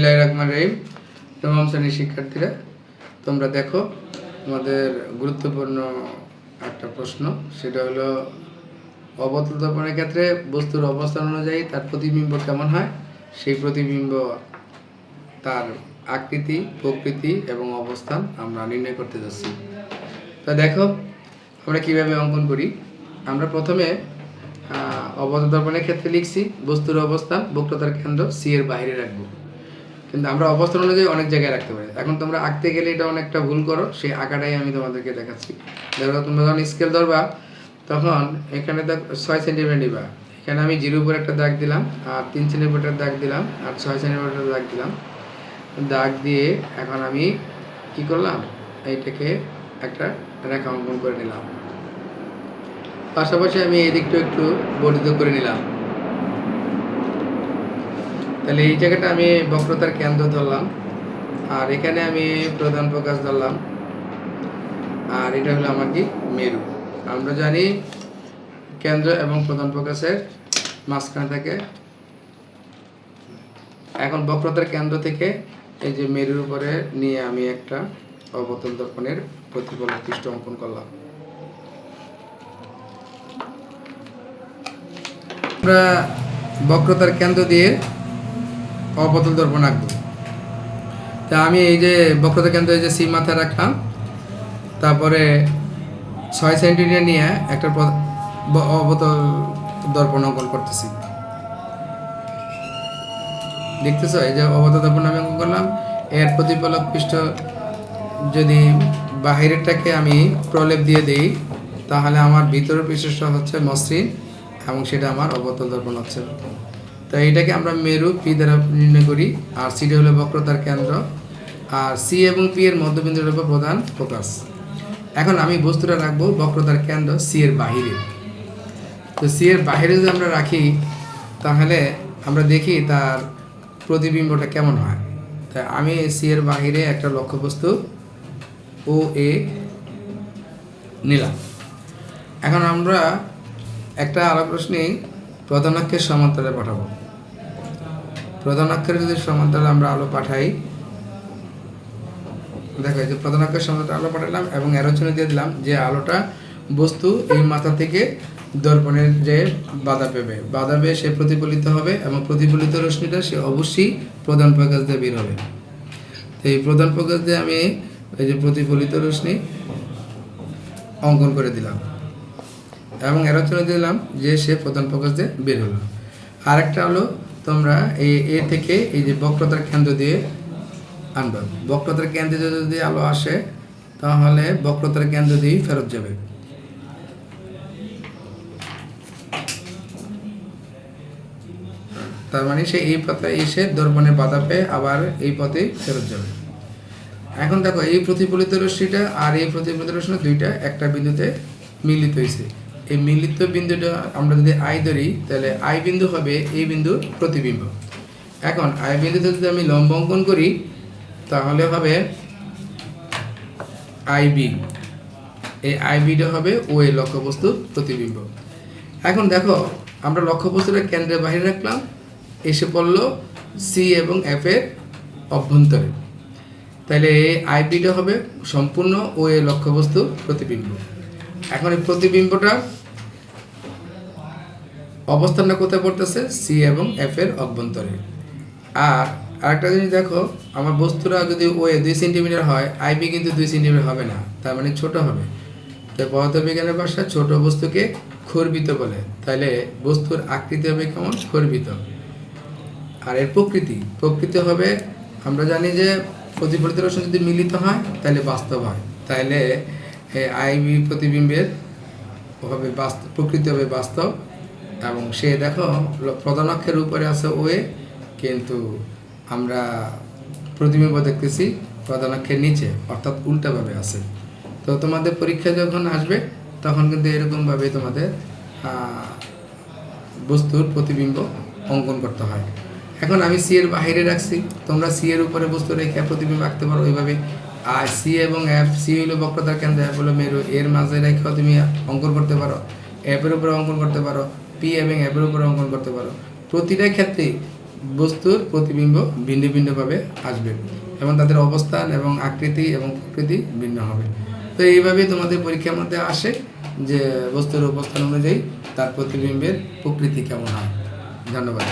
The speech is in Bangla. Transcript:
বিসমিল্লাহ রহমান রহিম। নবম শ্রেণির শিক্ষার্থীরা, তোমরা দেখো আমাদের গুরুত্বপূর্ণ একটা প্রশ্ন। সেটা হলো অবতল দর্পণের ক্ষেত্রে বস্তুর অবস্থান অনুযায়ী তার প্রতিবিম্ব কেমন হয়? সেই প্রতিবিম্ব, তার আকৃতি, প্রকৃতি এবং অবস্থান আমরা নির্ণয় করতে যাচ্ছি। তা দেখো, আমরা কীভাবে অঙ্কন করি? আমরা প্রথমে অবতল দর্পণের ক্ষেত্রে লিখছি, বস্তুর অবস্থান, বক্রতার কেন্দ্র সি এর বাইরে রাখব। কিন্তু আমরা অবস্থান অনুযায়ী অনেক জায়গায় রাখতে পারি। এখন তোমরা আঁকতে গেলে এটা অনেকটা ভুল করো, সেই আঁকাটাই আমি তোমাদেরকে দেখাচ্ছি। দেখো তোমরা যখন স্কেল ধরবা, তখন এখানে দেখ, ছয় সেন্টিমিটার নিবা। এখানে আমি জিরো উপর একটা দাগ দিলাম, আর তিন সেন্টিমিটার দাগ দিলাম, আর ছয় সেন্টিমিটার দাগ দিলাম। দাগ দিয়ে এখন আমি কি করলাম? এইটাকে একটা রেখা অঙ্কন করে নিলাম। পাশাপাশি আমি এদিকটা একটু বর্ধিত করে নিলাম। তাহলে এই জায়গাটা আমি বক্রতার কেন্দ্র ধরলাম। আর এখানে আমি প্রধান প্রকাশ ধরলাম। আর এটা হলো আমার কি? মেরু। আমরা জানি কেন্দ্র এবং প্রধান প্রকাশের মাঝখানে থাকে। এখন বক্রতার কেন্দ্র থেকে এই যে মেরুর উপরে নিয়ে আমি একটা অবতল দর্পণের প্রতিফলন পৃষ্ঠ অঙ্কন করলাম। আমরা বক্রতার কেন্দ্র দিয়ে অবতল দর্পণ আঁকবো তা আমি এই যে বক্রতা কেন্দ্র এই যে সি মাথায় রাখলাম, তারপরে ছয় সেন্টিমিটার নিয়ে একটা অবতল দর্পণ অঙ্কন করতেছি। দেখতেছো? এই যে অবতল দর্পণ আমি অঙ্কন করলাম। এর প্রতিফলক পৃষ্ঠ যদি বাহিরেরটাকে আমি প্রলেপ দিয়ে দেই, তাহলে আমার ভিতরের পৃষ্ঠটা হচ্ছে মসৃণ এবং সেটা আমার অবতল দর্পণ হচ্ছে। তো এইটাকে আমরা মেরু পি দ্বারা নির্ণয় করি, আর সিটা হলো বক্রতার কেন্দ্র, আর সি এবং পি এর মধ্যবিন্দু হলো প্রধান ফোকাস। এখন আমি বস্তুটা রাখব বক্রতার কেন্দ্র সি এর বাহিরে। তো সি এর বাহিরে যদি আমরা রাখি, তাহলে আমরা দেখি তার প্রতিবিম্বটা কেমন হয়। তা আমি সি এর বাহিরে একটা লক্ষ্যবস্তু ও এ নিলাম। এখন আমরা একটা আলো প্রশ্নে প্রধান অক্ষের সমান্তরালে পাঠাবো। প্রধান অক্ষের যদি সমান্তরালে আমরা আলো পাঠাই। দেখো যে প্রধান অক্ষের সমান্তরালে আলো পাঠালাম এবং এরো দিয়ে দিলাম যে আলোটা বস্তু এই মাথা থেকে দর্পণের যে বাধা পেবে। বাধা পেয়ে সে প্রতিফলিত হবে এবং প্রতিফলিত রশ্মিটা সে অবশ্যই প্রধান প্রকাশ দিয়ে বের হবে। তো এই প্রধান প্রকাশ দিয়ে আমি এই যে প্রতিফলিত রশ্মি অঙ্কন করে দিলাম এবং এর জন্য দিলাম যে সে প্রধান প্রকাশ দিয়ে বের হলো। আরেকটা হলো তোমরা এই এ থেকে এই যে বক্রতার কেন্দ্র দিয়ে আনবা। বক্রতার কেন্দ্রে যদি আলো আসে, তাহলে বক্রতার কেন্দ্র দিয়েই ফেরত যাবে। তার মানে সে এই পথে এসে দর্পণে বাধা পেয়ে আবার এই পথে ফেরত যাবে। এখন দেখো, এই প্রতিফলিত রশ্মিটা আর এই প্রতিফলিত রশ্মি দুইটা একটা বিন্দুতে মিলিত হয়েছে। এই মিলিত বিন্দুটা আমরা যদি আই ধরি, তাহলে আই বিন্দু হবে এই বিন্দুর প্রতিবিম্ব। এখন আই বিন্দুতে যদি আমি লম্ব অঙ্কন করি, তাহলে হবে আইবি এই আইবিটা হবে ও এই লক্ষ্যবস্তুর প্রতিবিম্ব। এখন দেখো, আমরা লক্ষ্যবস্তুটা কেন্দ্রের বাইরে রাখলাম, এসে পড়ল সি এবং এফ এর অভ্যন্তরে। তাহলে এই আইপিটা হবে সম্পূর্ণ ও এ লক্ষ্যবস্তু প্রতিবিম্ব। এখন এই প্রতিবিম্বটা অবস্থানটা কোথায় পড়তেছে? সি এবং এফ এর অভ্যন্তরে। আর আরেকটা জিনিস দেখো, আমার বস্তুটা যদি ও এ দুই সেন্টিমিটার হয় আইবি কিন্তু দুই সেন্টিমিটার হবে না, তার মানে ছোট হবে। তো পদার্থবিজ্ঞানের ভাষায় ছোট বস্তুকে খর্বিত বলে। তাহলে বস্তুর আকৃতি হবে কেমন? খর্বিত। আর এর প্রকৃতি প্রকৃতি হবে, আমরা জানি যে প্রতিফলিত রশ্মি যদি মিলিত হয় তাহলে বাস্তব হয়। তাহলে আইবি প্রতিবিম্বের হবে বাস্তব প্রকৃতি হবে বাস্তব। এবং সে দেখো প্রধান অক্ষের উপরে আছে ওয়ে কিন্তু আমরা প্রতিবিম্ব দেখতেছি প্রধান অক্ষের নিচে, অর্থাৎ উল্টাভাবে আছে। তো তোমাদের পরীক্ষা যখন আসবে, তখন কিন্তু এরকমভাবে তোমাদের বস্তুর প্রতিবিম্ব অঙ্কন করতে হয়। এখন আমি সি এর বাইরে রাখছি। তোমরা সি এর উপরে বস্তু রেখে প্রতিবিম্ব আঁকতে পারো ওইভাবে। আর সি এবং এফ সি হলো বক্রতার কেন্দ্র এফ হলো মেরু। এর মাঝে রেখেও তুমি অঙ্কন করতে পারো। এফ এর উপরে অঙ্কন করতে পারো। পি এবং এবের উপরে অঙ্কন করতে পারো। প্রতিটা ক্ষেত্রে বস্তুর প্রতিবিম্ব ভিন্ন ভিন্নভাবে আসবে এবং তাদের অবস্থান এবং আকৃতি এবং প্রকৃতি ভিন্ন হবে। তো এইভাবেই তোমাদের পরীক্ষার মধ্যে আসে যে বস্তুর অবস্থান অনুযায়ী তার প্রতিবিম্বের প্রকৃতি কেমন হয়। ধন্যবাদ।